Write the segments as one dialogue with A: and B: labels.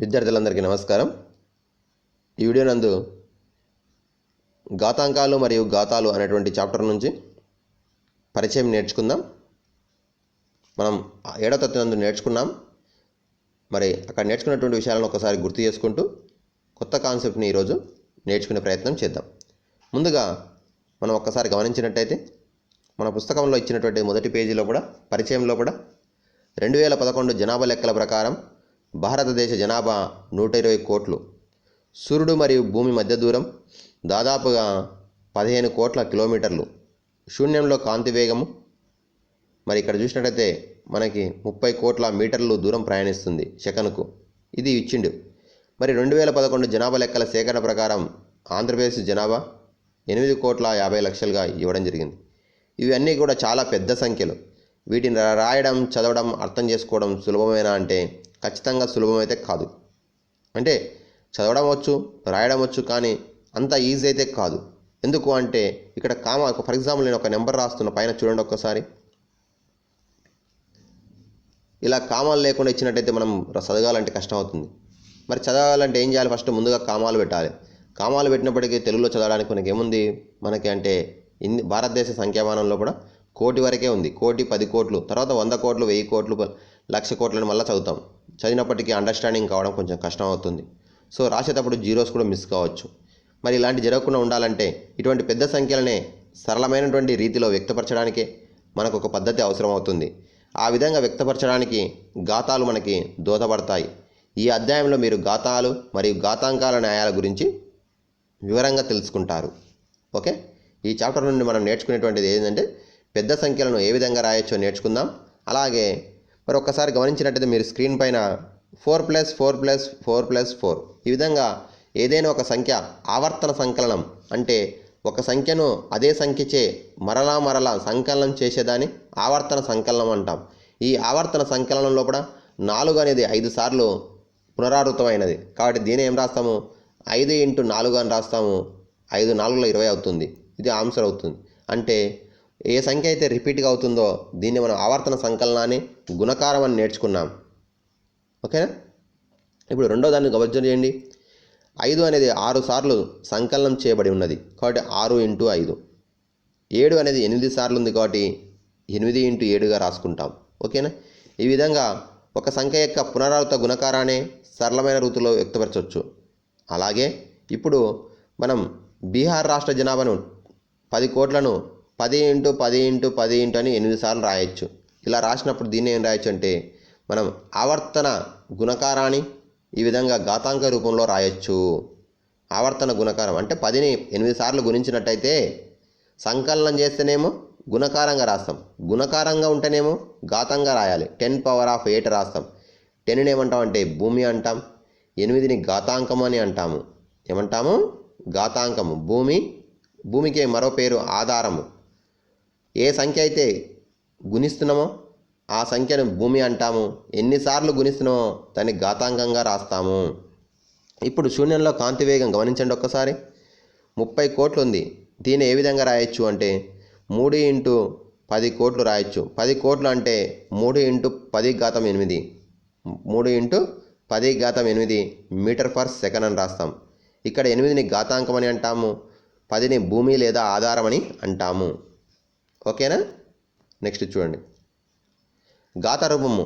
A: విద్యార్థులందరికీ నమస్కారం. ఈ వీడియో నందు ఘాతాంకాలు మరియు ఘాతాలు అనేటువంటి చాప్టర్ నుంచి పరిచయం నేర్చుకుందాం. మనం ఏడో తత్వం నందు నేర్చుకున్నాం. మరి అక్కడ నేర్చుకున్నటువంటి విషయాలను ఒకసారి గుర్తు చేసుకుంటూ కొత్త కాన్సెప్ట్ని ఈరోజు నేర్చుకునే ప్రయత్నం చేద్దాం. ముందుగా మనం ఒక్కసారి గమనించినట్టయితే మన పుస్తకంలో ఇచ్చినటువంటి మొదటి పేజీలో కూడా పరిచయంలో కూడా రెండు వేల పదకొండు జనాభా లెక్కల ప్రకారం భారతదేశ జనాభా నూట ఇరవై కోట్లు. సూర్యుడు మరియు భూమి మధ్య దూరం దాదాపుగా పదిహేను కోట్ల కిలోమీటర్లు. శూన్యంలో కాంతి వేగము. మరి ఇక్కడ చూసినట్టయితే మనకి ముప్పై కోట్ల మీటర్లు దూరం ప్రయాణిస్తుంది సెకనుకు. ఇది ఇచ్చిండు. మరి రెండు వేల పదకొండు జనాభా లెక్కల సేకరణ ప్రకారం ఆంధ్రప్రదేశ్ జనాభా ఎనిమిది కోట్ల యాభై లక్షలుగా ఇవ్వడం జరిగింది. ఇవన్నీ కూడా చాలా పెద్ద సంఖ్యలు. వీటిని రాయడం చదవడం అర్థం చేసుకోవడం సులభమేనా అంటే ఖచ్చితంగా సులభమైతే కాదు. అంటే చదవడం వచ్చు రాయడం వచ్చు కానీ అంత ఈజీ అయితే కాదు. ఎందుకు అంటే ఇక్కడ కామ ఫర్ ఎగ్జాంపుల్ నేను ఒక నెంబర్ రాస్తున్న పైన చూడండి ఒక్కసారి. ఇలా కామాలు లేకుండా ఇచ్చినట్టయితే మనం చదవాలంటే కష్టం అవుతుంది. మరి చదవాలంటే ఏం చేయాలి? ఫస్ట్ ముందుగా కామాలు పెట్టాలి. కామాలు పెట్టినప్పటికీ తెలుగులో చదవడానికి మనకి ఏముంది? మనకి అంటే ఇన్ని భారతదేశ సంఖ్యామానంలో కూడా కోటి వరకే ఉంది. కోటి పది కోట్లు తర్వాత వంద కోట్లు వెయ్యి కోట్లు లక్ష కోట్లను మళ్ళీ చదువుతాం. చదివినప్పటికీ అండర్స్టాండింగ్ కావడం కొంచెం కష్టం అవుతుంది సో రాసేటప్పుడు జీరోస్ కూడా మిస్ కావచ్చు. మరి ఇలాంటి జరగకుండా ఉండాలంటే ఇటువంటి పెద్ద సంఖ్యలనే సరళమైనటువంటి రీతిలో వ్యక్తపరచడానికే మనకు ఒక పద్ధతి అవసరం అవుతుంది ఆ విధంగా వ్యక్తపరచడానికి గాతాలు మనకి దోహదపడతాయి. ఈ అధ్యాయంలో మీరు గాతాలు మరియు గాతాంకాల న్యాయాల గురించి వివరంగా తెలుసుకుంటారు. ఓకే? ఈ చాప్టర్ నుండి మనం నేర్చుకునేటువంటిది ఏంటంటే పెద్ద సంఖ్యలను ఏ విధంగా రాయొచ్చో నేర్చుకుందాం. అలాగే మరి ఒక్కసారి గమనించినట్టయితే మీరు స్క్రీన్ పైన four plus four plus four plus four. ఈ విధంగా ఏదైనా ఒక సంఖ్య ఆవర్తన సంకలనం అంటే ఒక సంఖ్యను అదే సంఖ్యచే మరలా మరలా సంకలనం చేసేదాన్ని ఆవర్తన సంకలనం అంటాం. ఈ ఆవర్తన సంకలనం లోపల నాలుగు అనేది ఐదు సార్లు పునరావృతమైనది. కాబట్టి దీని ఏం రాస్తాము? ఐదు ఇంటూ నాలుగు అని రాస్తాము. ఐదు నాలుగులో ఇరవై అవుతుంది. ఇది ఆన్సర్ అవుతుంది. అంటే ఏ సంఖ్య అయితే రిపీట్గా అవుతుందో దీన్ని మనం ఆవర్తన సంకలనాన్ని గుణకారం అని నేర్చుకున్నాం. ఓకేనా? ఇప్పుడు రెండో దాన్ని గమనించ చేయండి. ఐదు అనేది ఆరు సార్లు సంకలనం చేయబడి ఉన్నది. కాబట్టి ఆరు ఇంటూ ఐదు. ఏడు అనేది ఎనిమిది సార్లు ఉంది కాబట్టి ఎనిమిది ఇంటూ ఏడుగా రాసుకుంటాం. ఓకేనా? ఈ విధంగా ఒక సంఖ్య యొక్క పునరావృత గుణకారాన్ని సరళమైన రీతిలో వ్యక్తపరచవచ్చు. అలాగే ఇప్పుడు మనం బీహార్ రాష్ట్ర జనాభాను పది కోట్లను పది ఇంటూ పది ఇంటూ పది ఇంటూ అని ఎనిమిది సార్లు రాయొచ్చు. ఇలా రాసినప్పుడు దీన్ని ఏం రాయొచ్చు అంటే మనం ఆవర్తన గుణకారాన్ని ఈ విధంగా ఘాతాంక రూపంలో రాయొచ్చు. ఆవర్తన గుణకారం అంటే పదిని ఎనిమిది సార్లు గుణించినట్టయితే సంకలనం చేస్తేనేమో గుణకారంగా రాస్తాం. గుణకారంగా ఉంటేనేమో ఘాతంగా రాయాలి. టెన్ పవర్ ఆఫ్ ఎయిట్ రాస్తాం. టెన్ని ఏమంటాం అంటే భూమి అంటాం. ఎనిమిదిని ఘాతాంకం అని అంటాము. ఏమంటాము? ఘాతాంకము. భూమి భూమికి మరో పేరు ఆధారము. ఏ సంఖ్య అయితే గుణిస్తున్నామో ఆ సంఖ్యను భూమి అంటాము. ఎన్నిసార్లు గుణిస్తున్నామో దాన్ని ఘాతాంకంగా రాస్తాము. ఇప్పుడు శూన్యంలో కాంతి వేగం గమనించండి ఒక్కసారి. ముప్పై కోట్లు ఉంది. దీన్ని ఏ విధంగా రాయొచ్చు అంటే మూడు ఇంటూ పది కోట్లు రాయొచ్చు. పది కోట్లు అంటే మూడు ఇంటూ పది ఘాతం ఎనిమిది. మూడు ఇంటూ పది ఘాతం ఎనిమిది మీటర్ పర్ సెకండ్ అని రాస్తాం. ఇక్కడ ఎనిమిదిని ఘాతాంకం అని అంటాము. పదిని భూమి లేదా ఆధారం అని అంటాము. ఓకేనా? నెక్స్ట్ చూడండి. ఘాత రూపము.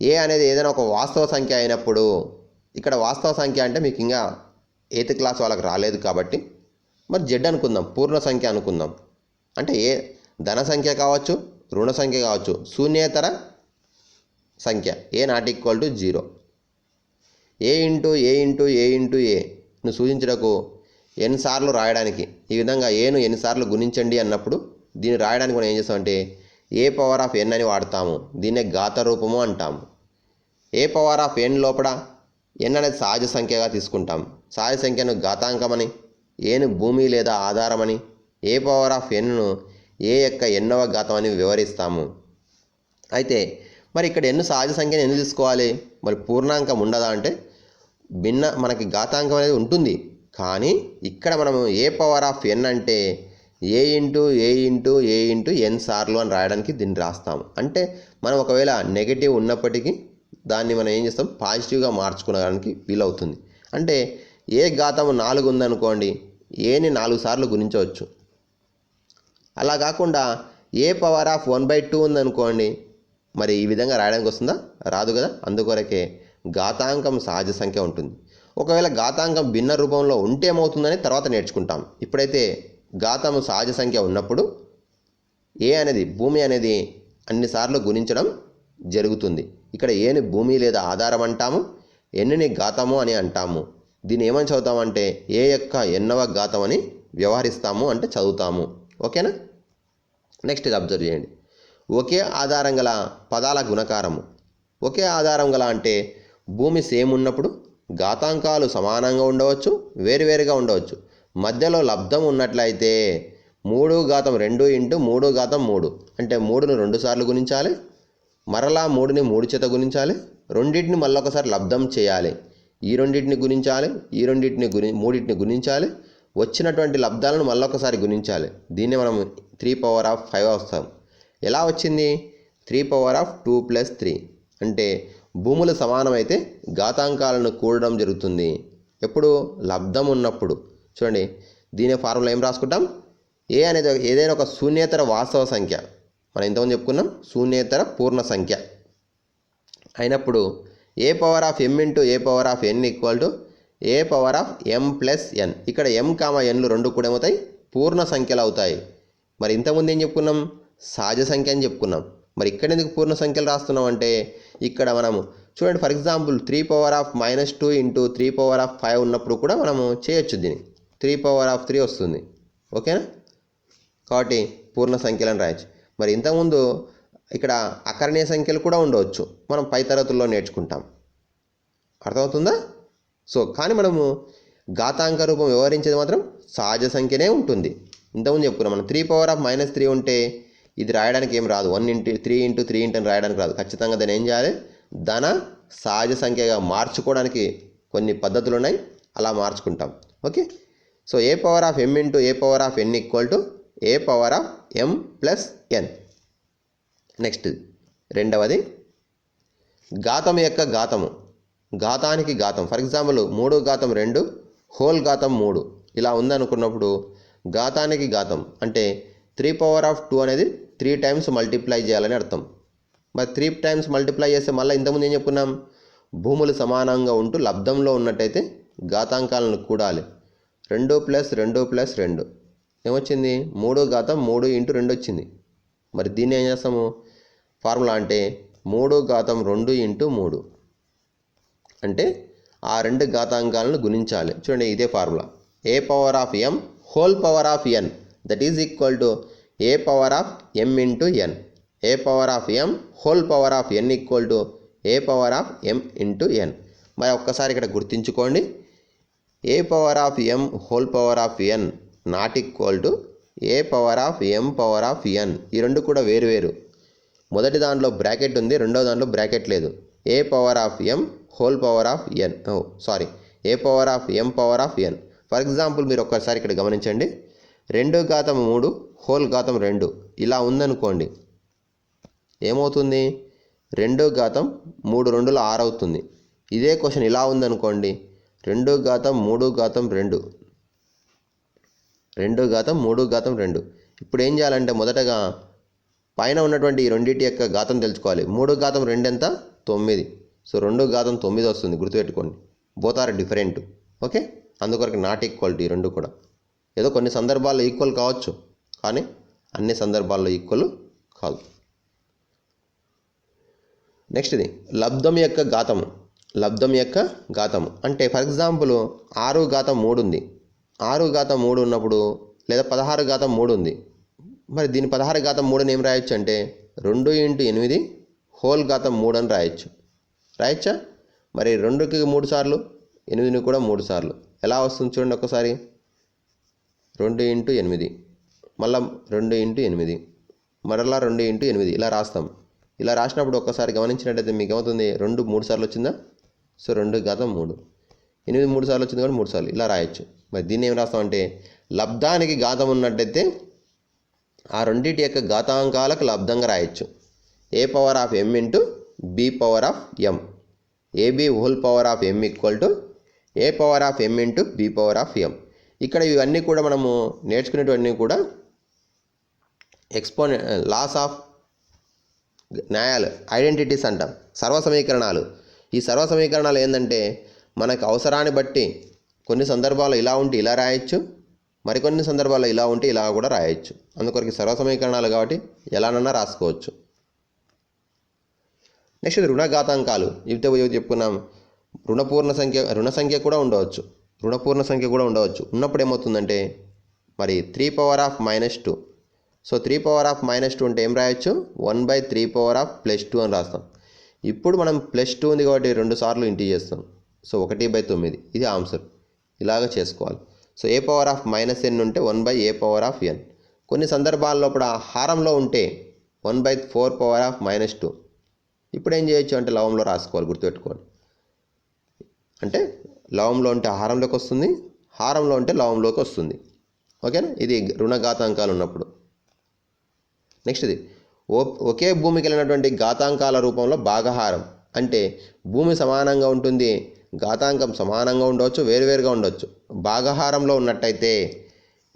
A: ఏ అనేది ఏదైనా ఒక వాస్తవ సంఖ్య అయినప్పుడు ఇక్కడ వాస్తవ సంఖ్య అంటే మీకు ఇంకా ఎయిత్ క్లాస్ వాళ్ళకి రాలేదు కాబట్టి మరి జెడ్ అనుకుందాం పూర్ణ సంఖ్య అనుకుందాం. అంటే ఏ ధన సంఖ్య కావచ్చు రుణ సంఖ్య కావచ్చు శూన్యేతర సంఖ్య. A not equal to zero A into A into A into A సూచించడకు ఎన్నిసార్లు రాయడానికి ఈ విధంగా ఏను ఎన్నిసార్లు గుణించండి అన్నప్పుడు దీన్ని రాయడానికి మనం ఏం చేస్తామంటే ఏ పవర్ ఆఫ్ ఎన్ అని వాడతాము. దీన్నే ఘాత రూపము అంటాము. ఏ పవర్ ఆఫ్ ఎన్ లోపల ఎన్ అనేది సహజ సంఖ్యగా తీసుకుంటాం. సహజ సంఖ్యను ఘాతాంకమని ఏను భూమి లేదా ఆధారమని ఏ పవర్ ఆఫ్ ఎన్ను ఏ యొక్క ఎన్నవ ఘాతం అని వివరిస్తాము. అయితే మరి ఇక్కడ ఎన్ను సహజ సంఖ్యను ఎందుకు తీసుకోవాలి? మరి పూర్ణాంకం ఉండదా అంటే భిన్న మనకి ఘాతాంకం అనేది ఉంటుంది. కానీ ఇక్కడ మనము ఏ పవర్ ఆఫ్ ఎన్ అంటే A into A into A into N సార్లు అని రాయడానికి దీన్ని రాస్తాము. అంటే మనం ఒకవేళ నెగటివ్ ఉన్నప్పటికీ దాన్ని మనం ఏం చేస్తాం? పాజిటివ్గా మార్చుకోవడానికి వీలవుతుంది. అంటే ఏ ఘాతం నాలుగు ఉందనుకోండి ఏని నాలుగు సార్లు గుణించవచ్చు. అలా కాకుండా A power of one by two ఉందనుకోండి మరి ఈ విధంగా రాయడానికి వస్తుందా? రాదు కదా? అందుకొరకే ఘాతాంకం సహజ సంఖ్య ఉంటుంది. ఒకవేళ ఘాతాంకం భిన్న రూపంలో ఉంటే ఏమవుతుందని తర్వాత నేర్చుకుంటాం. ఇప్పుడైతే ఘాతము సహజ సంఖ్య ఉన్నప్పుడు ఏ అనేది భూమి అనేది అన్నిసార్లు గుణించడం జరుగుతుంది. ఇక్కడ ఏని భూమి లేదా ఆధారం అంటాము ఎన్నిని ఘాతము అని అంటాము. దీన్ని ఏమని చదువుతామంటే ఏ యొక్క ఎన్నవ ఘాతం అని వ్యవహరిస్తాము అంటే చదువుతాము. ఓకేనా? నెక్స్ట్ ఇది అబ్జర్వ్ చేయండి. ఒకే ఆధారం గల పదాల గుణకారము. ఒకే ఆధారం గల అంటే భూమి సేమ్ ఉన్నప్పుడు ఘాతాంకాలు సమానంగా ఉండవచ్చు వేరువేరుగా ఉండవచ్చు. మధ్యలో లబ్ధం ఉన్నట్లయితే మూడు ఘాతం రెండు ఇంటూ మూడు ఘాతం మూడు. అంటే మూడును రెండు సార్లు గుణించాలి మరలా మూడుని మూడు చేత గుణించాలి రెండింటిని మళ్ళొకసారి లబ్ధం చేయాలి. ఈ రెండింటిని గుణించాలి ఈ రెండింటిని గుణి మూడింటిని గుణించాలి వచ్చినటువంటి లబ్ధాలను మళ్ళొకసారి గుణించాలి. దీన్ని మనం త్రీ పవర్ ఆఫ్ ఫైవ్ వస్తాం. ఎలా వచ్చింది? Three power of two plus three. అంటే భూములు సమానమైతే ఘాతాంకాలను కూడడం జరుగుతుంది. ఎప్పుడు? లబ్ధం ఉన్నప్పుడు. చూడండి దీని ఫార్ములా ఏం రాసుకుంటాం? ఏ అనేది ఏదైనా ఒక శూన్యేతర వాస్తవ సంఖ్య. మనం ఇంతకుముందు చెప్పుకున్నాం శూన్యేతర పూర్ణ సంఖ్య. అయినప్పుడు A power of M into A power of N equal to A power of M plus N ఇక్కడ ఎం కామ ఎన్లు రెండు కూడా ఏమవుతాయి? పూర్ణ సంఖ్యలు అవుతాయి. మరి ఇంతకుముందు ఏం చెప్పుకున్నాం? సహజ సంఖ్య అని చెప్పుకున్నాం. మరి ఇక్కడ ఎందుకు పూర్ణ సంఖ్యలు రాస్తున్నాం అంటే ఇక్కడ మనము చూడండి for example three power of minus two into three power of five ఉన్నప్పుడు కూడా మనము చేయొచ్చు దీన్ని. త్రీ పవర్ ఆఫ్ త్రీ వస్తుంది. ఓకేనా కాబట్టి పూర్ణ సంఖ్యలను రాయొచ్చు. మరి ఇంతకుముందు ఇక్కడ అకరణీయ సంఖ్యలు కూడా ఉండవచ్చు. మనం పై తరగతుల్లో నేర్చుకుంటాం. అర్థమవుతుందా? సో కానీ మనము ఘాతాంక రూపం వివరించేది మాత్రం సహజ సంఖ్యనే ఉంటుంది. ఇంతకుముందు చెప్పుకున్నాం మనం three power of minus three ఉంటే ఇది రాయడానికి ఏం రాదు. One into three into three into అని రాయడానికి రాదు. ఖచ్చితంగా దాన్ని ఏం చేయాలి? ధన సహజ సంఖ్యగా మార్చుకోవడానికి కొన్ని పద్ధతులు ఉన్నాయి. అలా మార్చుకుంటాం. Okay so A power of M into A power of N equal to A power of M plus N next రెండవది ఘాతం యొక్క ఘాతము. ఘాతానికి ఘాతం. ఫర్ ఎగ్జాంపుల్ మూడు ఘాతం రెండు హోల్ ఘాతం మూడు. ఇలా ఉందనుకున్నప్పుడు ఘాతానికి ఘాతం అంటే త్రీ పవర్ ఆఫ్ టూ అనేది త్రీ టైమ్స్ మల్టిప్లై చేయాలని అర్థం. మరి త్రీ టైమ్స్ మల్టిప్లై చేస్తే మళ్ళీ ఇంతకుముందు ఏం చెప్పుకున్నాం? భూములు సమానంగా ఉంటూ లబ్ధంలో ఉన్నట్టయితే ఘాతాంకాలను కూడాలి. రెండు ప్లస్ రెండు ప్లస్ రెండు. ఏమొచ్చింది? మూడు ఘాతం మూడు ఇంటూ రెండు వచ్చింది. మరి దీన్ని ఏం చేస్తాము? ఫార్ములా అంటే మూడు ఘాతం రెండు ఇంటూ మూడు. అంటే ఆ రెండు ఘాతాంకాలను గుణించాలి. చూడండి ఇదే formula. A power of M whole power of N that is equal to A power of M into N A power of M whole power of N equal to A power of M into N మరి ఒక్కసారి ఇక్కడ గుర్తుంచుకోండి. A power of M whole power of N not equal to A power of M power of N? ఈ రెండు కూడా వేరు వేరు. మొదటి దాంట్లో బ్రాకెట్ ఉంది రెండో దాంట్లో బ్రాకెట్ లేదు. A power of M whole power of N? Sorry. A power of M power of N? For example మీరు ఒక్కసారి ఇక్కడ గమనించండి. రెండు ఘాతం మూడు హోల్ ఘాతం రెండు. ఇలా ఉందనుకోండి. ఏమవుతుంది? రెండు ఘాతం మూడు రెండులో ఆరు అవుతుంది ఇదే క్వశ్చన్ ఇలా ఉందనుకోండి. రెండు ఘాతం మూడు ఘాతం రెండు. రెండు ఘాతం మూడు ఘాతం రెండు. ఇప్పుడు ఏం చేయాలంటే మొదటగా పైన ఉన్నటువంటి ఈ రెండింటి యొక్క ఘాతం తెలుసుకోవాలి. మూడు ఘాతం రెండు ఎంత తొమ్మిది. సో రెండు ఘాతం తొమ్మిది వస్తుంది. గుర్తుపెట్టుకోండి. బోత్ ఆర్ డిఫరెంట్ ఓకే అందుకొరకు నాట్ ఈక్వాలిటీ రెండు కూడా. ఏదో కొన్ని సందర్భాల్లో ఈక్వల్ కావచ్చు. కానీ అన్ని సందర్భాల్లో ఈక్వల్ కాదు. నెక్స్ట్ ఇది. లబ్ధం యొక్క ఘాతము. లబ్ధం యొక్క ఘాతము. అంటే ఫర్ ఎగ్జాంపుల్ ఆరు ఘాతం మూడు ఉంది. ఆరు ఘాతం మూడు ఉన్నప్పుడు లేదా పదహారు ఘాతం మూడు ఉంది. మరి దీని పదహారు ఘాతం మూడుని ఏం రాయొచ్చు అంటే రెండు ఇంటూ ఎనిమిది హోల్ ఘాతం మూడు అని రాయొచ్చు. రాయొచ్చా? మరి రెండుకి మూడు సార్లు ఎనిమిదిని కూడా మూడు సార్లు. ఎలా వస్తుంది చూడండి ఒక్కసారి. రెండు ఇంటూ ఎనిమిది. మళ్ళా రెండు ఇంటూ ఎనిమిది. మరలా రెండు ఇంటూ ఎనిమిది. ఇలా రాస్తాం. ఇలా రాసినప్పుడు ఒక్కసారి గమనించినట్టయితే మీకు ఏమవుతుంది? రెండు మూడు సార్లు వచ్చిందా? సో రెండు గతం మూడు. ఎనిమిది మూడు సార్లు వచ్చింది కూడా మూడు సార్లు ఇలా రాయొచ్చు. మరి దీన్ని ఏం రాస్తామంటే లబ్ధానికి ఘాతం ఉన్నట్టయితే ఆ రెండింటి యొక్క ఘాతాంకాలకు లబ్ధంగా రాయొచ్చు. A power of M into B power of M AB whole power of M equal to A power of M into B power of M ఇక్కడ ఇవన్నీ కూడా మనము నేర్చుకునేటివన్నీ కూడా ఎక్స్పోనె లాస్ ఆఫ్ న్యాయాలు ఐడెంటిటీస్ అంటాం. సర్వ సమీకరణాలు. ఈ సర్వ సమీకరణాలు ఏంటంటే మనకు అవసరాన్ని బట్టి కొన్ని సందర్భాల్లో ఇలా ఉంటే ఇలా రాయొచ్చు మరికొన్ని సందర్భాల్లో ఇలా ఉంటే ఇలా కూడా రాయొచ్చు. అందుకొరకు సర్వ సమీకరణాలు కాబట్టి ఎలానన్నా రాసుకోవచ్చు. నెక్స్ట్ ఇది రుణఘాతాంకాలు. ఇవితే చెప్పుకున్నాం. రుణపూర్ణ సంఖ్య రుణ సంఖ్య కూడా ఉండవచ్చు. రుణపూర్ణ సంఖ్య కూడా ఉండవచ్చు. ఉన్నప్పుడు ఏమవుతుందంటే మరి three power of minus two. So three power of minus two అంటే ఏం రాయొచ్చు? One by three power of plus two అని రాస్తాం. ఇప్పుడు మనం ప్లస్ టూ ఉంది కాబట్టి రెండు సార్లు ఇంటి చేస్తాం. సో ఒకటి బై తొమ్మిది. ఇది ఆన్సర్. ఇలాగ చేసుకోవాలి. So A power of minus N ఉంటే one by A power of N. కొన్ని సందర్భాల్లో ఇప్పుడు హారంలో ఉంటే one by four power of minus two. ఇప్పుడు ఏం చేయొచ్చు అంటే లవంలో రాసుకోవాలి గుర్తుపెట్టుకోండి. అంటే లవంలో ఉంటే హారంలోకి వస్తుంది హారంలో ఉంటే లవంలోకి వస్తుంది. ఓకేనా? ఇది రుణఘాతాంకాలు ఉన్నప్పుడు. నెక్స్ట్ ఇది. ఒకే భూమికి వెళ్ళినటువంటి ఘాతాంకాల రూపంలో భాగహారం. అంటే భూమి సమానంగా ఉంటుంది ఘాతాంకం సమానంగా ఉండవచ్చు వేరువేరుగా ఉండవచ్చు భాగహారంలో ఉన్నట్టయితే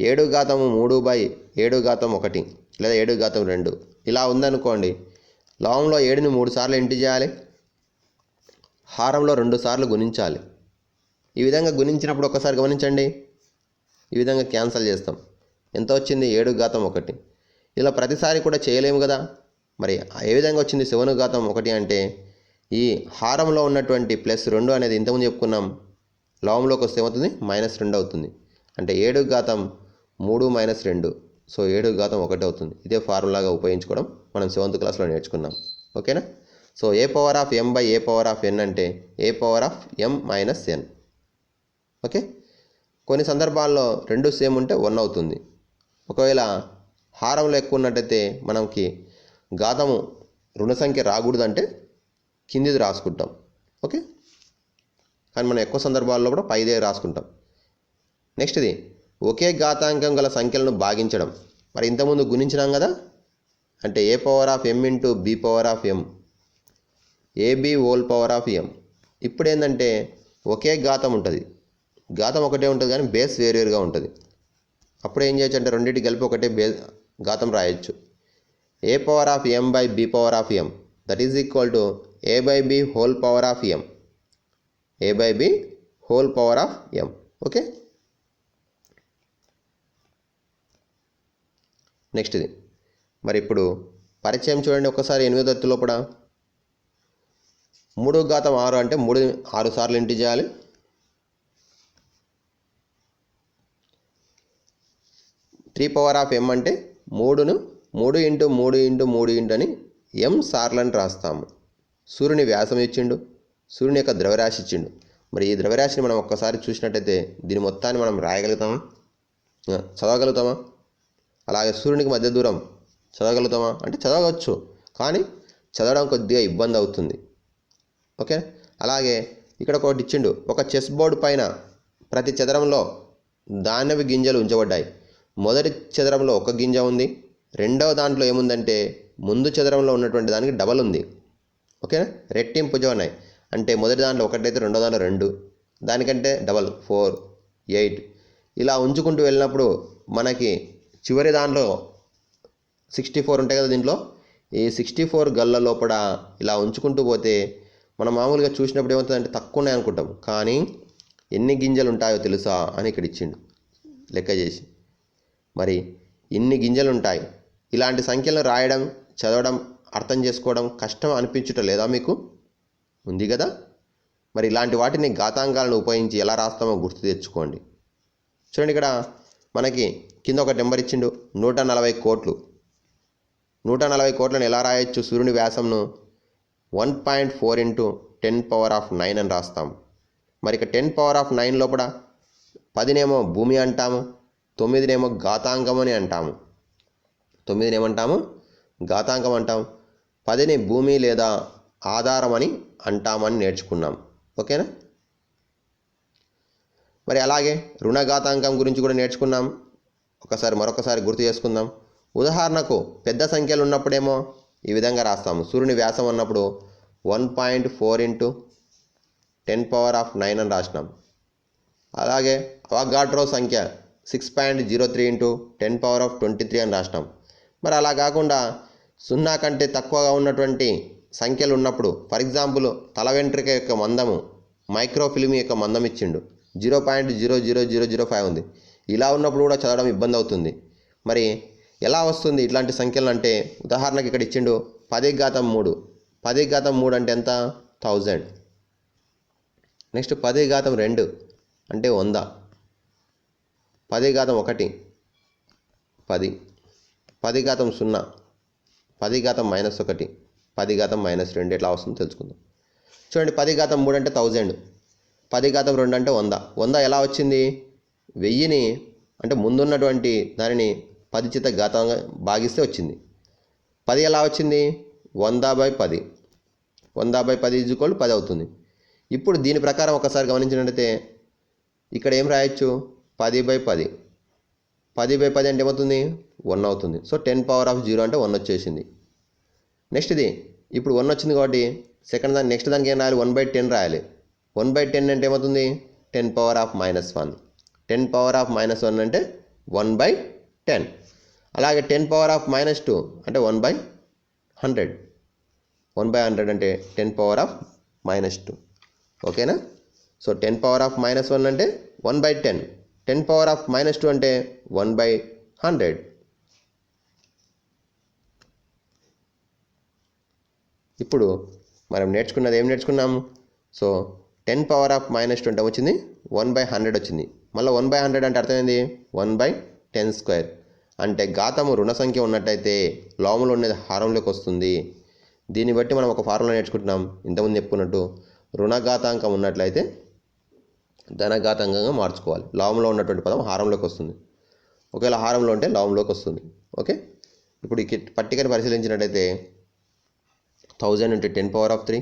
A: ఏడు ఘాతము మూడు బై ఏడు ఘాతం ఒకటి లేదా ఏడు ఘాతం రెండు. ఇలా ఉందనుకోండి లవంలో ఏడుని మూడు సార్లు ఇంటి చేయాలి? హారంలో రెండు సార్లు గుణించాలి. ఈ విధంగా గుణించినప్పుడు ఒకసారి గమనించండి. ఈ విధంగా క్యాన్సల్ చేస్తాం. ఎంత వచ్చింది? ఏడు ఘాతం ఒకటి. ఇలా ప్రతిసారి కూడా చేయలేము కదా? మరి ఏ విధంగా వచ్చింది శివనుఘాతం ఒకటి అంటే ఈ హారంలో ఉన్నటువంటి ప్లస్ రెండు అనేది ఇంతకుముందు చెప్పుకున్నాం. లవంలోకి వస్తే ఏమవుతుంది? మైనస్ రెండు అవుతుంది. అంటే ఏడు ఘాతం మూడు మైనస్ రెండు. సో ఏడు ఘాతం ఒకటి అవుతుంది. ఇదే ఫార్ములాగా ఉపయోగించుకోవడం మనం సెవెంత్ క్లాస్లో నేర్చుకున్నాం. ఓకేనా? So A power of M by A power of N అంటే A power of M minus N okay? కొన్ని సందర్భాల్లో రెండు సేమ్ ఉంటే వన్ అవుతుంది. ఒకవేళ హారంలో ఎక్కువ ఉన్నట్టయితే మనకి ఘాతము రుణ సంఖ్య రాకూడదంటే కిందిది రాసుకుంటాం. ఓకే? కానీ మనం ఎక్కువ సందర్భాల్లో కూడా పైదే రాసుకుంటాం. నెక్స్ట్ ఇది ఒకే ఘాతాంకం గల సంఖ్యలను భాగించడం. మరి ఇంతకుముందు గుణించినాం కదా? అంటే A power of M into B power of M AB whole power of M ఇప్పుడు ఏంటంటే ఒకే ఘాతం ఉంటుంది. ఘాతం ఒకటే ఉంటుంది కానీ బేస్ వేరువేరుగా ఉంటుంది. అప్పుడు ఏం చేయొచ్చు అంటే రెండింటి కలిపి ఒకటే బేస్ ఘాతం రాయొచ్చు. A power of M by B power of M that is equal to A by B whole power of M A by B whole power of M okay next ఇది. మరి ఇప్పుడు పరిచయం చూడండి ఒకసారి ఎనిమిదో తరగతి లోపల. మూడు ఘాతం ఆరు అంటే మూడు ఆరు సార్లు ఇంటి చేయాలి. త్రీ పవర్ ఆఫ్ ఎం అంటే మూడును మూడు ఇంటూ మూడు ఇంటూ మూడు ఇంటూ అని ఎం సార్లని రాస్తాము. సూర్యుని వ్యాసం ఇచ్చిండు సూర్యుని యొక్క ద్రవ్యరాశి ఇచ్చిండు. మరి ఈ ద్రవ్యరాశిని మనం ఒక్కసారి చూసినట్టయితే దీని మొత్తాన్ని మనం రాయగలుగుతామా? చదవగలుగుతామా? అలాగే సూర్యునికి మధ్య దూరం చదవగలుగుతామా? అంటే చదవవచ్చు కానీ చదవడం కొద్దిగా ఇబ్బంది అవుతుంది. ఓకే? అలాగే ఇక్కడ ఒకటి ఇచ్చిండు ఒక చెస్ బోర్డు పైన ప్రతి చదరంలో ధాన్యపు గింజలు ఉంచబడ్డాయి. మొదటి చదరంలో ఒక గింజ ఉంది. రెండవ దాంట్లో ఏముందంటే ముందు చదరంలో ఉన్నటువంటి దానికి డబల్ ఉంది. ఓకేనా రెట్టింపు జోనాయి అంటే మొదటి దాంట్లో ఒకటైతే రెండో దాంట్లో రెండు. దానికంటే డబల్ ఫోర్ ఎయిట్ ఇలా ఉంచుకుంటూ వెళ్ళినప్పుడు మనకి చివరి దాంట్లో సిక్స్టీ ఫోర్ ఉంటాయి కదా దీంట్లో? ఈ సిక్స్టీ ఫోర్ గల్ల లోపల ఇలా ఉంచుకుంటూ పోతే మనం మామూలుగా చూసినప్పుడు ఏమవుతుందంటే తక్కువ ఉన్నాయి అనుకుంటాం. కానీ ఎన్ని గింజలు ఉంటాయో తెలుసా అని ఇక్కడ ఇచ్చిండు. లెక్క చేసి. మరి ఇన్ని గింజలు ఉంటాయి ఇలాంటి సంఖ్యలను రాయడం చదవడం అర్థం చేసుకోవడం కష్టం అనిపించుట లేదా మీకు? ఉంది కదా మరి ఇలాంటి వాటిని ఘాతాంకాలను ఉపయోగించి ఎలా రాస్తామో గుర్తు తెచ్చుకోండి. చూడండి ఇక్కడ మనకి కింద ఒక నెంబర్ ఇచ్చిండు. నూట నలభై కోట్లు. నూట నలభై కోట్లను ఎలా రాయొచ్చు? సూర్యుని వ్యాసంను one point four into ten power of nine అని రాస్తాం. మరి ఇక టెన్ పవర్ ఆఫ్ నైన్ లోపల పదినేమో భూమి అంటాము. తొమ్మిదినేమో ఘాతాంకం అని అంటాము. తొమ్మిదినేమంటాము? ఘాతాంకం అంటాం. పదిని భూమి లేదా ఆధారం అని అంటామని నేర్చుకున్నాం. ఓకేనా? మరి అలాగే రుణఘాతాంకం గురించి కూడా నేర్చుకున్నాం. ఒకసారి మరొకసారి గుర్తు చేసుకుందాం. ఉదాహరణకు పెద్ద సంఖ్యలు ఉన్నప్పుడేమో ఈ విధంగా రాస్తాము. సూర్యుని వ్యాసం అన్నప్పుడు one point four into ten power of nine అని రాసినాం. అలాగే అవగాడ్రో సంఖ్య six point zero three into ten power of twenty three అని రాసినాం. మరి అలా కాకుండా సున్నా కంటే తక్కువగా ఉన్నటువంటి సంఖ్యలు ఉన్నప్పుడు ఫర్ ఎగ్జాంపుల్ తల వెంట్రుక యొక్క మందము మైక్రోఫిల్మ్ యొక్క మందం ఇచ్చిండు. Zero point zero zero zero zero five ఉంది. ఇలా ఉన్నప్పుడు కూడా చదవడం ఇబ్బంది అవుతుంది. మరి ఎలా వస్తుంది ఇట్లాంటి సంఖ్యలు అంటే ఉదాహరణకి ఇక్కడ ఇచ్చిండు పది ఘాతం మూడు. పది ఘాతం మూడు అంటే ఎంత? థౌజండ్ నెక్స్ట్ పది ఘాతం రెండు అంటే వంద. పది ఘాతం ఒకటి పది. పది ఘాతం సున్నా పది ఘాతం మైనస్ ఒకటి పది ఘాతం మైనస్ రెండు. ఎట్లా వస్తుందో తెలుసుకుందాం. చూడండి పది ఘాతం మూడు అంటే థౌజండ్ పది ఘాతం రెండు అంటే వంద. వంద ఎలా వచ్చింది? వెయ్యిని అంటే ముందున్నటువంటి దానిని పది చేత ఘాతంగా భాగిస్తే వచ్చింది. పది ఎలా వచ్చింది? వంద బై పది. వంద బై పది ఇజుకోళ్ళు పది అవుతుంది. ఇప్పుడు దీని ప్రకారం ఒకసారి గమనించినట్లయితే ఇక్కడ ఏం రాయొచ్చు? పది బై పది. పది బై పది అంటే ఏమవుతుంది? వన్ అవుతుంది. So ten power of zero అంటే వన్ వచ్చేసింది. నెక్స్ట్ ఇది. ఇప్పుడు వన్ వచ్చింది కాబట్టి సెకండ్ దాని నెక్స్ట్ దానికి ఏం రాయాలి? వన్ బై టెన్ రాయాలి. వన్ బై టెన్ అంటే ఏమవుతుంది? Ten power of minus one. Ten power of minus one అంటే వన్ బై టెన్. అలాగే ten power of minus two అంటే one by hundred. One by hundred అంటే ten power of minus two. ఓకేనా? So ten power of minus one అంటే one by ten. Ten power of minus two అంటే one by hundred. ఇప్పుడు మనం నేర్చుకున్నది ఏం నేర్చుకున్నాము so ten power of minus two అంటే వచ్చింది వన్ బై హండ్రెడ్ వచ్చింది. మళ్ళీ వన్ బై హండ్రెడ్ అంటే అర్థమైంది వన్ బై టెన్ స్క్వేర్. అంటే ఘాతము రుణ సంఖ్య ఉన్నట్టయితే లోములు ఉన్నది హారంలోకి వస్తుంది. దీన్ని బట్టి మనం ఒక ఫార్ములా నేర్చుకుంటున్నాం. ఇంతకుముందు చెప్పుకున్నట్టు రుణఘాతాంకం ఉన్నట్లయితే ధనఘాతంగా మార్చుకోవాలి. లాభంలో ఉన్నటువంటి పదం హారంలోకి వస్తుంది. ఒకవేళ హారంలో ఉంటే లాభంలోకి వస్తుంది. ఓకే? ఇప్పుడు ఈ పట్టికను పరిశీలించినట్టయితే thousand into ten power of three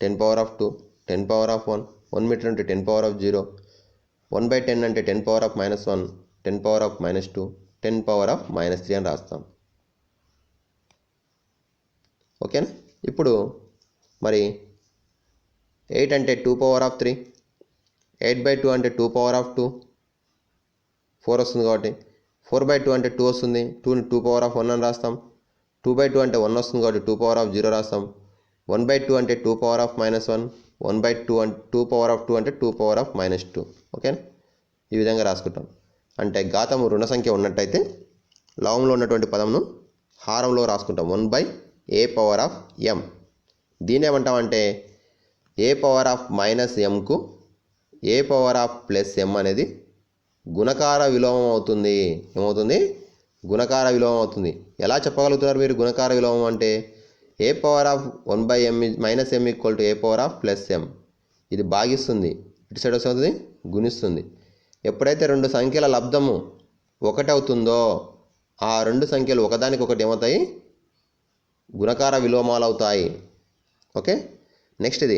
A: ten power of two ten power of one one metre అంటే ten power of zero one by ten అంటే ten power of minus one ten power of minus two ten power of minus three అని రాస్తాం. ఓకేనా? ఇప్పుడు మరి eight అంటే two power of three eight by two అంటే two power of two. Four వస్తుంది కాబట్టి. ఫోర్ బై టూ అంటే టూ వస్తుంది. టూని టూ పవర్ ఆఫ్ వన్ అని రాస్తాం. టూ బై టూ అంటే వన్ వస్తుంది కాబట్టి టూ పవర్ ఆఫ్ జీరో రాస్తాం. వన్ బై టూ అంటే two power of minus one. One by two అంటే టూ పవర్ ఆఫ్ టూ అంటే two power of minus two. ఓకేనా ఈ విధంగా రాసుకుంటాం. అంటే ఘాతము రుణ సంఖ్య ఉన్నట్టయితే లవంలో ఉన్నటువంటి పదంను హారంలో రాసుకుంటాం. One by A power of M. దీని ఏమంటామంటే A power of minus ఎంకు A power of plus M అనేది గుణకార విలోమం అవుతుంది. ఏమవుతుంది? గుణకార విలోమం అవుతుంది. ఎలా చెప్పగలుగుతున్నారు మీరు గుణకార విలోమం అంటే? A power of one by M minus M equal to A power of plus M ఇది భాగిస్తుంది. ఇటు సైడ్ వస్తుంది గుణిస్తుంది. ఎప్పుడైతే రెండు సంఖ్యల లబ్ధము ఒకటి అవుతుందో ఆ రెండు సంఖ్యలు ఒకదానికొకటి ఏమవుతాయి? గుణకార విలోమాలు అవుతాయి. ఓకే? నెక్స్ట్ ఇది.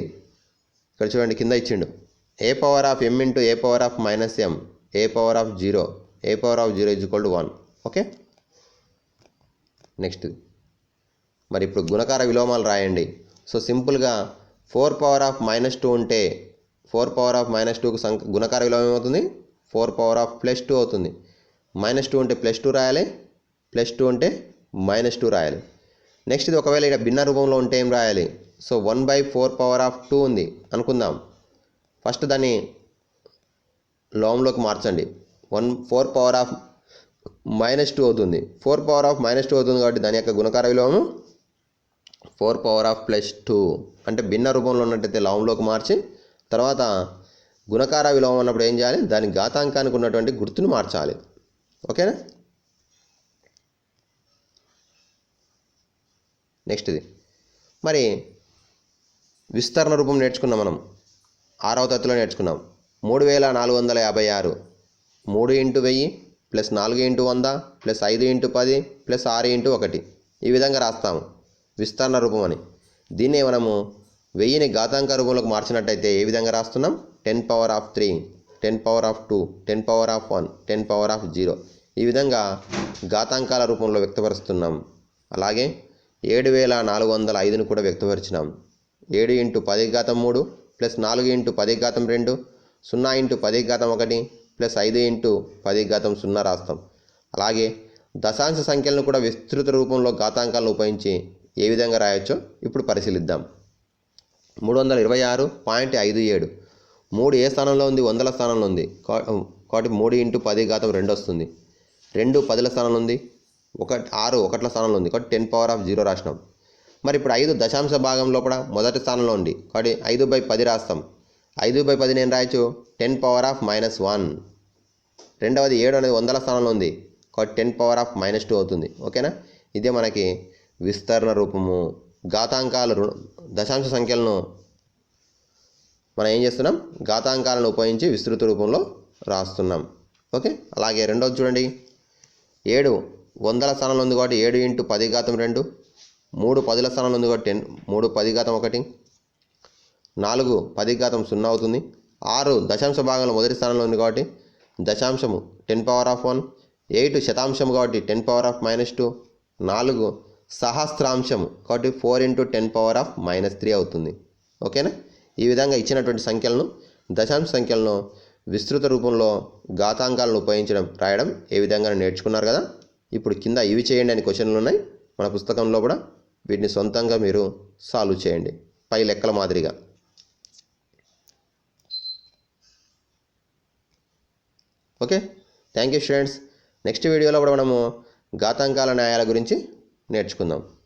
A: ఇక్కడ చూడండి కింద ఇచ్చిండు. A power of m into a power of minus m a power of zero a power of zero is equal to one. Okay? Next. మరి ఇప్పుడు గుణకార విలోమాలు రాయండి. సో సింపుల్గా four power of minus two ఉంటే ఫోర్ పవర్ ఆఫ్ మైనస్ టూకు సంఖ్య గుణకార విలోమం ఏమవుతుంది? Four power of plus two అవుతుంది. మైనస్ టూ ఉంటే ప్లస్ టూ రాయాలి ప్లస్ టూ ఉంటే మైనస్ టూ రాయాలి. నెక్స్ట్ ఇది ఒకవేళ ఇక్కడ భిన్న రూపంలో ఉంటే ఏం రాయాలి? So one by four power of two ఉంది. అనుకుందాం. ఫస్ట్ దాన్ని లోంలోకి మార్చండి. One four power of minus two అవుతుంది. Four power of minus two అవుతుంది కాబట్టి దాని యొక్క గుణకార విలోమం four power of plus two. అంటే భిన్న రూపంలో ఉన్నట్టయితే లవంలోకి మార్చి తర్వాత గుణకార విలోమం అన్నప్పుడు ఏం చేయాలి? దాని ఘాతాంకానికి ఉన్నటువంటి గుర్తును మార్చాలి. ఓకేనా? నెక్స్ట్ ఇది మరి విస్తరణ రూపం నేర్చుకున్నాం మనం. ఆరవ తత్తులో నేర్చుకున్నాం. మూడు వేల నాలుగు వందల యాభై ఆరు. మూడు ఇంటూ వెయ్యి ప్లస్ నాలుగు ఇంటూ వంద ప్లస్ ఐదు ఇంటూ పది ప్లస్ ఆరు ఇంటూ ఒకటి. ఈ విధంగా రాస్తాము విస్తరణ రూపం అని. దీన్నే మనము వెయ్యిని ఘాతాంక రూపంలోకి మార్చినట్టయితే ఏ విధంగా రాస్తున్నాం? Ten power of three ten power of two ten power of one ten power of zero. ఈ విధంగా ఘాతాంకాల రూపంలో వ్యక్తపరుస్తున్నాం. అలాగే ఏడు వేల నాలుగు వందల ఐదును కూడా వ్యక్తపరిచినాం. ఏడు ఇంటూ పది ఘాతం మూడు ప్లస్ నాలుగు ఇంటూ పది ఘాతం రెండు సున్నా ఇంటూ పది ఘాతం ఒకటి ప్లస్ ఐదు ఇంటూ పది ఘాతం సున్నా రాస్తాం. అలాగే దశాంశ సంఖ్యలను కూడా విస్తృత రూపంలో ఘాతాంకాలను ఉపయోగించి ఏ విధంగా రాయొచ్చో ఇప్పుడు పరిశీలిద్దాం. మూడు వందల ఇరవై ఆరు పాయింట్ ఐదు ఏడు. మూడు ఏ స్థానంలో ఉంది? వందల స్థానంలో ఉంది. కాబట్టి మూడు ఇంటూ పది ఘాతం రెండు వస్తుంది. రెండు పదుల స్థానంలో ఉంది. ఒక ఆరు ఒకట్ల స్థానంలో ఉంది. కాబట్టి టెన్ పవర్ ఆఫ్ జీరో రాసినాం. మరి ఇప్పుడు ఐదు దశాంశ భాగంలో కూడా మొదటి స్థానంలో ఉంది. కాబట్టి ఐదు బై పది రాస్తాం. ఐదు బై పది నేను రాయొచ్చు? Ten power of minus one. రెండవది ఏడు అనేది వందల స్థానంలో ఉంది. కాబట్టి ten power of minus two అవుతుంది. ఓకేనా? ఇదే మనకి విస్తరణ రూపము. ఘాతాంకాలు దశాంశ సంఖ్యలను మనం ఏం చేస్తున్నాం? ఘాతాంకాలను ఉపయోగించి విస్తృత రూపంలో రాస్తున్నాం. ఓకే? అలాగే రెండోది చూడండి. ఏడు వందల స్థానంలో ఉంది కాబట్టి ఏడు ఇంటూ పది ఘాతం రెండు. మూడు పదుల స్థానంలో ఉంది కాబట్టి టెన్ మూడు పది ఘాతం ఒకటి నాలుగు పది ఘాతం సున్నా అవుతుంది. ఆరు దశాంశ భాగంలో మొదటి స్థానంలో ఉంది కాబట్టి దశాంశము ten power of one eight శతాంశం కాబట్టి ten power of minus two నాలుగు సహస్రాంశము కాబట్టి four into ten power of minus three అవుతుంది. ఓకేనా? ఈ విధంగా ఇచ్చినటువంటి సంఖ్యలను దశాంశ సంఖ్యలను విస్తృత రూపంలో ఘాతాంకాలను ఉపయోగించడం రాయడం ఏ విధంగా నేర్చుకున్నారు కదా? ఇప్పుడు కింద ఇవి చేయండి అని క్వశ్చన్లు ఉన్నాయి. మన పుస్తకంలో కూడా వీటిని సొంతంగా మీరు సాల్వ్ చేయండి. పై లెక్కల మాదిరిగా. Okay? Thank you students. Next వీడియోలో కూడా మనము ఘాతాంకాల న్యాయాల గురించి నేర్చుకుందాం.